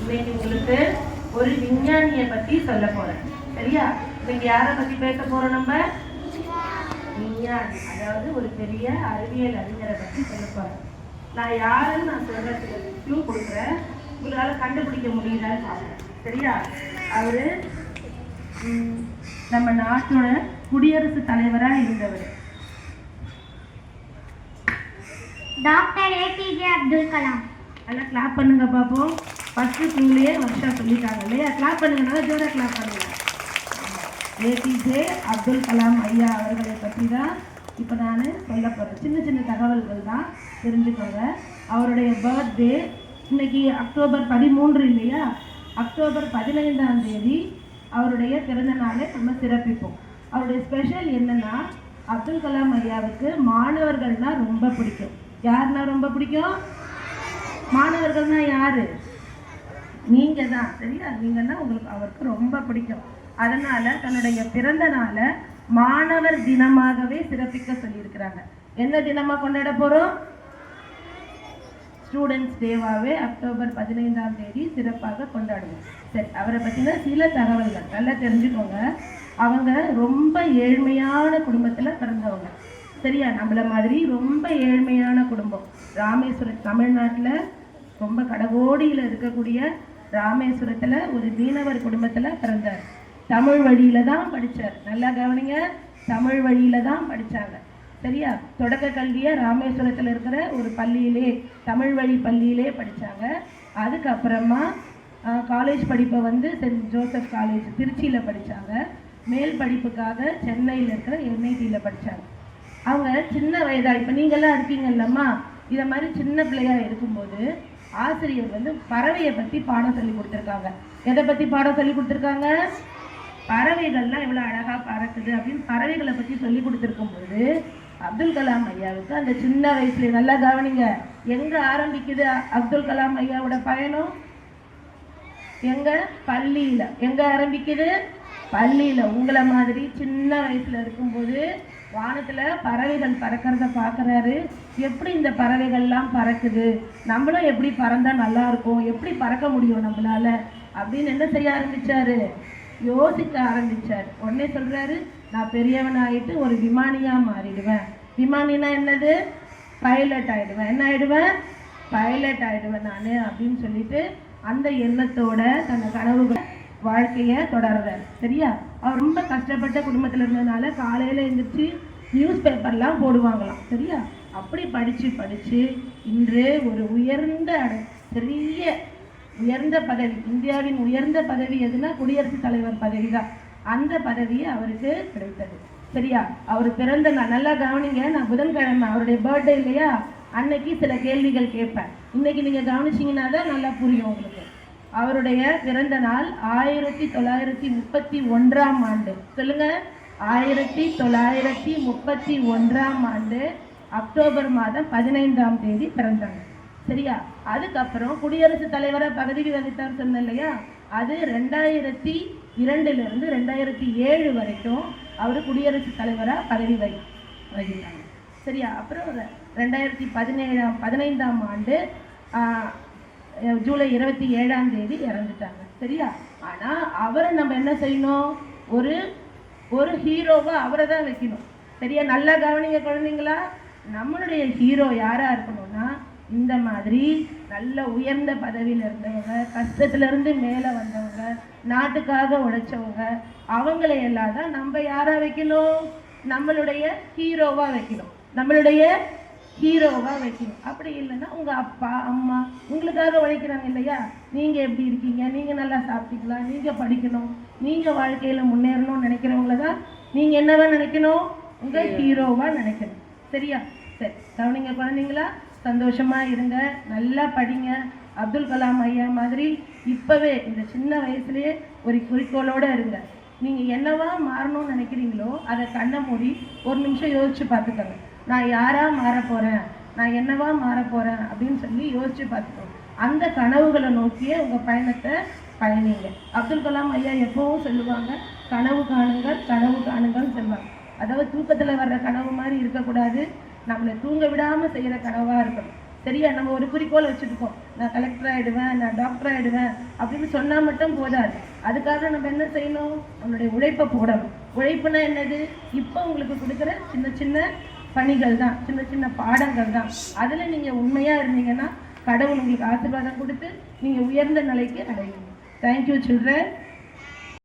இன்னைக்கு உங்களுக்கு ஒரு விஞ்ஞானியை பத்தி சொல்ல போறேன். சரியா? இன்னைக்கு யாரை பத்தி பேச போறோம் நம்ம? விஞ்ஞானி. அதாவது ஒரு பெரிய அறிவியல் அறிஞரை பத்தி சொல்ல போறேன். நான் யாருன்னு நான் சொல்றதுக்கு க்ளூ கொடுக்குறேன். உங்களால கண்டுபிடிக்க முடியுதான்னு பார்க்குறேன் சரியா? அவரு நம்ம நாட்டோட குடியரசுத் தலைவரா இருந்தவர். Doctor A P J Abdul Kalam. எல்லாம் கிளாப் பண்ணுங்க பார்ப்போம் ஃபஸ்ட்டு க்ளூலேயே வருஷா சொல்லிட்டாங்க இல்லையா? கிளாப் பண்ணுங்கனால ஜோராக கிளாப் பண்ணுங்க. ஏபிஜே அப்துல் கலாம் ஐயா அவர்களை பற்றி தான் இப்போ நான் சொல்ல போகிறேன் சின்ன சின்ன தகவல்கள் தான் தெரிஞ்சுக்கோங்க. அவருடைய பர்த்டே இன்னைக்கு அக்டோபர் பதிமூன்று இல்லையா? அக்டோபர் பதினைந்தாம் தேதி அவருடைய பிறந்த நாளை நம்ம சிறப்பிப்போம். அவருடைய ஸ்பெஷல் என்னென்னா அப்துல் கலாம் ஐயாவுக்கு மாணவர்கள்னால் ரொம்ப பிடிக்கும். யாருன்னா ரொம்ப பிடிக்கும்? மாணவர்கள்னால் யார்? நீங்க தான் சரியா? நீங்கன்னா உங்களுக்கு அவருக்கு ரொம்ப பிடிக்கும். அதனால தன்னுடைய பிறந்த நாளை மாணவர் தினமாகவே சிறப்பிக்க சொல்லியிருக்கிறாங்க. என்ன தினமா கொண்டாட போறோம்? ஸ்டூடெண்ட்ஸ் டேவாவே அக்டோபர் பதினைந்தாம் தேதி சிறப்பாக கொண்டாடுவோம். சரி அவரை பற்றின சில தகவல்கள் நல்லா தெரிஞ்சுக்கோங்க. அவங்க ரொம்ப ஏழ்மையான குடும்பத்தில் பிறந்தவங்க. சரியா? நம்மள மாதிரி ரொம்ப ஏழ்மையான குடும்பம். ராமேஸ்வரம் தமிழ்நாட்டில் ரொம்ப கடகோடியில் இருக்கக்கூடிய ராமேஸ்வரத்தில் ஒரு மீனவர் குடும்பத்தில் பிறந்தார். தமிழ் வழியில தான் படித்தார் நல்லா கவனிங்க தமிழ் வழியில தான் படித்தாங்க சரியா? தொடக்க கல்வியை ராமேஸ்வரத்தில் இருக்கிற ஒரு பள்ளியிலே தமிழ் வழி பள்ளியிலே படித்தாங்க அதுக்கப்புறமா காலேஜ் படிப்பை வந்து சென்ட் ஜோசப் காலேஜ் திருச்சியில் படித்தாங்க மேல் படிப்புக்காக சென்னையில் இருக்கிற என்ஐடியில் படித்தாங்க அவங்க சின்ன வயதாக இப்போ நீங்கள்லாம் இருக்கீங்கல்லம்மா இதை மாதிரி சின்ன பிள்ளையாக இருக்கும்போது ஆசிரியர் வந்து பறவையை பற்றி பாடம் சொல்லி கொடுத்துருக்காங்க. எதை பற்றி பாடம் சொல்லி கொடுத்துருக்காங்க? பறவைகள்லாம் எவ்வளோ அழகாக பறக்குது அப்படின்னு பறவைகளை பற்றி சொல்லி கொடுத்துருக்கும் போது அப்துல் கலாம் ஐயாவுக்கு அந்த சின்ன வயசுல நல்லா கவனிங்க. எங்கே ஆரம்பிக்குது அப்துல் கலாம் ஐயாவோட பயணம்? எங்க? பள்ளியில். எங்க ஆரம்பிக்குது? பள்ளியில் உங்களை மாதிரி சின்ன வயசில் இருக்கும்போது வானத்தில் பறவைகள் பறக்கிறத பார்க்கறாரு எப்படி இந்த பறவைகள்லாம் பறக்குது? நம்மளும் எப்படி பறந்தால் நல்லாயிருக்கும் எப்படி பறக்க முடியும் நம்மளால? அப்படின்னு என்ன செய்ய ஆரம்பிச்சாரு? யோசிக்க ஆரம்பிச்சார். உடனே சொல்கிறாரு நான் பெரியவன் ஆகிட்டு ஒரு விமானியாக மாறிடுவேன். விமானினா என்னது? பைலட் ஆகிடுவேன் என்ன ஆகிடுவேன் பைலட் ஆகிடுவேன் நான் அப்படின்னு சொல்லிட்டு அந்த எண்ணத்தோட தன் கனவுகள் வாழ்க்கையை தொடர்றாரு. சரியா? அவர் ரொம்ப கஷ்டப்பட்ட குடும்பத்தில் இருந்ததுனால காலையில் எழுந்திரிச்சு நியூஸ் பேப்பர்லாம் போடுவாங்களாம். சரியா? அப்படி படித்து படித்து இன்று ஒரு உயர்ந்த அட- பெரிய உயர்ந்த பதவி இந்தியாவின் உயர்ந்த பதவி எதுனா குடியரசுத் தலைவர் பதவி தான் அந்த பதவி அவருக்கு கிடைத்தது. சரியா? அவர் பிறந்த நான் நல்லா கவனிங்க நான் புதன்கிழமை அவருடைய பர்த்டே இல்லையா? அன்னைக்கு சில கேள்விகள் கேட்பேன். இன்னைக்கு நீங்கள் கவனிச்சிங்கன்னா தான் நல்லா புரியும் உங்களுக்கு. அவருடைய பிறந்த நாள் ஆயிரத்தி தொள்ளாயிரத்தி முப்பத்தி ஒன்றாம் ஆண்டு. சொல்லுங்க. ஆயிரத்தி தொள்ளாயிரத்தி முப்பத்தி ஒன்றாம் ஆண்டு அக்டோபர் மாதம் பதினைந்தாம் தேதி பிறந்தாங்க சரியா? அதுக்கப்புறம் குடியரசுத் தலைவரை பதவி வகித்தார் சொன்னேன் இல்லையா? அது ரெண்டாயிரத்தி இரண்டுல இருந்து ரெண்டாயிரத்தி ஏழு வரைக்கும் அவர் குடியரசுத் தலைவராக பதவி வகி வகித்தாங்க சரியா? அப்புறம் ஒரு ரெண்டாயிரத்தி பதினேழாம் பதினைந்தாம் ஆண்டு ஜூலை இருபத்தி ஏழாம் தேதி இறந்துட்டாங்க. சரியா? ஆனால் அவரை நம்ம என்ன செய்யணும்? ஒரு ஒரு ஹீரோவாக அவரை தான் வைக்கணும். சரியா? நல்லா கவனிங்க குழந்தைங்களா. நம்மளுடைய ஹீரோ யாராக இருக்கணும்னா இந்த மாதிரி நல்ல உயர்ந்த பதவியில் இருந்தவங்க கஷ்டத்துலேருந்து மேலே வந்தவங்க நாட்டுக்காக உழைச்சவங்க அவங்களை எல்லாம் தான் நம்ம யாராக வைக்கணும்? நம்மளுடைய ஹீரோவாக வைக்கணும். நம்மளுடைய ஹீரோவா வைக்கணும் அப்படி இல்லைன்னா உங்க அப்பா அம்மா உங்களுக்காக உழைக்கிறாங்க இல்லையா? நீங்க எப்படி இருக்கீங்க? நீங்க நல்லா சாப்பிட்டீங்களா? நீங்க படிக்கணும். நீங்க வாழ்க்கையில முன்னேறணும்னு நினைக்கிறவங்கள தான் நீங்க என்னவா நினைக்கணும்? உங்க ஹீரோவா நினைக்கணும். சரியா? சரி. கவனிங்க குழந்தைங்களா சந்தோஷமா இருங்க. நல்லா படிங்க. அப்துல் கலாம் ஐயா மாதிரி இப்பவே இந்த சின்ன வயசுலயே ஒரு குறிக்கோளோட இருங்க. நீங்க என்னவா மாறணும்னு நினைக்கிறீங்களோ அதை கண்ணை மூடி ஒரு நிமிஷம் யோசிச்சு பார்த்துக்கோங்க. நான் யாராக மாற போகிறேன் நான் என்னவா மாற போகிறேன் அப்படின்னு சொல்லி யோசிச்சு பார்த்துக்கோங்க. அந்த கனவுகளை நோக்கியே உங்கள் பயணத்தை பயணிங்க. அப்துல் கலாம் ஐயா எப்பவும் சொல்லுவாங்க கனவு காணுங்கள் கனவு காணுங்கள்னு சொல்லுவாங்க. அதாவது தூக்கத்தில் வர்ற கனவு மாதிரி இருக்கக்கூடாது. நம்மளை தூங்க விடாமல் செய்கிற கனவாக இருக்கணும். சரியா? நம்ம ஒரு குறிக்கோள் வச்சுருக்கோம் நான் கலெக்டர் ஆகிடுவேன் நான் டாக்டர் ஆகிடுவேன் அப்படின்னு சொன்னால் மட்டும் போதாது. அதுக்காக நம்ம என்ன செய்யணும்? நம்மளுடைய உழைப்பை போடணும். உழைப்புனா என்னது? இப்போ உங்களுக்கு கொடுக்குற சின்ன சின்ன பணிகள் தான் சின்ன சின்ன பாடங்கள் தான். அதில் நீங்கள் உண்மையாக இருந்தீங்கன்னா கடவுள் உங்களுக்கு ஆசீர்வாதம் கொடுத்து நீங்கள் உயர்ந்த நிலைக்கு அடைவீங்க தேங்க்யூ சில்ட்ரன்